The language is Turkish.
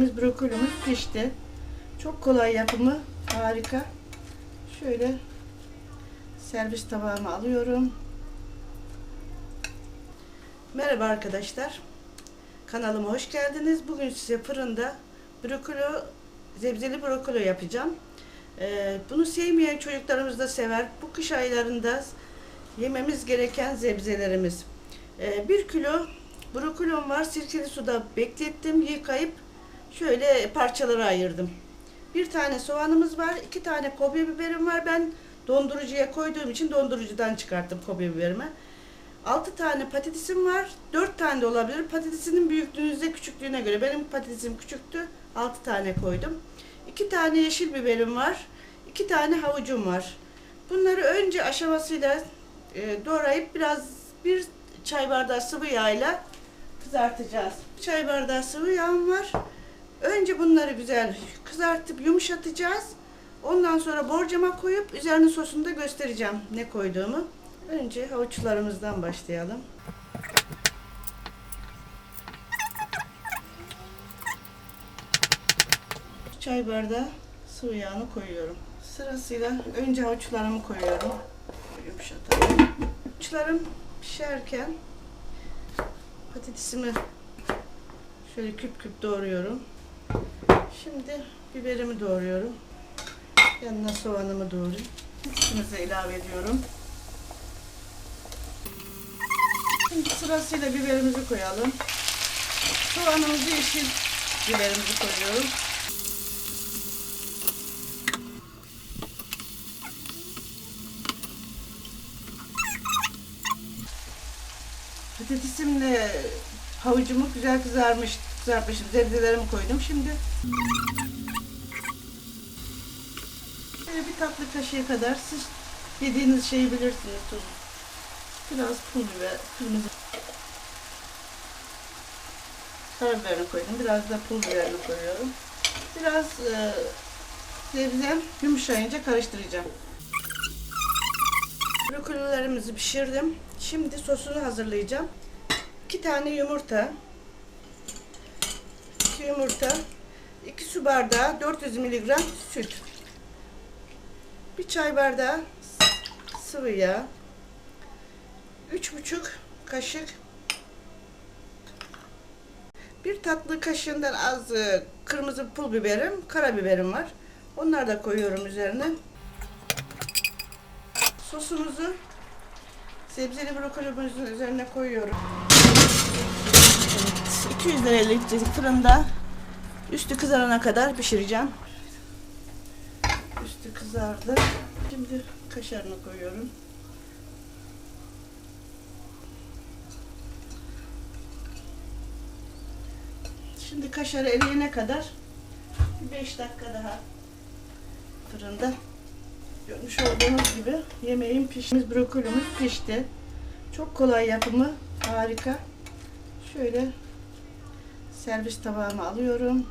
Brokolimiz pişti. Çok kolay yapımı. Harika. Şöyle servis tabağıma alıyorum. Merhaba arkadaşlar. Kanalıma hoş geldiniz. Bugün size fırında brokoli, zebzeli brokoli yapacağım. Ee, bunu sevmeyen çocuklarımız da sever. Bu kış aylarında yememiz gereken zebzelerimiz. Ee, bir kilo brokolom var. Sirkeli suda beklettim. Yıkayıp şöyle parçalara ayırdım. Bir tane soğanımız var. iki tane kobya biberim var. Ben dondurucuya koyduğum için dondurucudan çıkarttım kobya biberimi. 6 tane patatesim var. 4 tane de olabilir. Patatesinin büyüklüğünüze, küçüklüğüne göre. Benim patatesim küçüktü. 6 tane koydum. 2 tane yeşil biberim var. 2 tane havucum var. Bunları önce aşamasıyla e, doğrayıp biraz bir çay bardağı sıvı yağıyla kızartacağız. Bir çay bardağı sıvı yağım var. Önce bunları güzel kızartıp yumuşatacağız. Ondan sonra borcama koyup üzerine sosunu da göstereceğim ne koyduğumu. Önce havuçlarımızdan başlayalım. Çay bardağı sıvı yağını koyuyorum. Sırasıyla önce havuçlarımı koyuyorum. Yumuşatalım. Havuçlarım pişerken patatesimi şöyle küp küp doğruyorum. Şimdi biberimi doğruyorum. Yanına soğanımı doğrayayım. Patatesimizi ilave ediyorum. Şimdi sırasıyla biberimizi koyalım. Soğanımızı yeşil biberimizi koyuyorum. Patatesimle havucumu güzel kızarmış, kızartmışım. Zebzelerimi koydum. Şimdi Böyle bir tatlı kaşığı kadar siz yediğiniz şeyi bilirsiniz tuz. Biraz pul biber, kırmızı karabiberini koydum. Biraz da pul biberini koyuyorum. Biraz e, sebzem yumuşayınca karıştıracağım. Brokolilerimizi pişirdim. Şimdi sosunu hazırlayacağım. 2 tane yumurta. 2 yumurta. 2 su bardağı 400 mg süt. Bir çay bardağı sıvı yağ. 3,5 kaşık bir tatlı kaşığından az e, kırmızı pul biberim, karabiberim var. Onları da koyuyorum üzerine. Sosumuzu sebzeli brokolimizin üzerine koyuyorum. Evet, 200 derecelik fırında üstü kızarana kadar pişireceğim. Üstü kızardı. Şimdi kaşarını koyuyorum. Şimdi kaşarı eriyene kadar 5 dakika daha fırında. Görmüş olduğunuz gibi yemeğin pişmiş brokolimiz pişti. Çok kolay yapımı. Harika. Şöyle servis tabağıma alıyorum.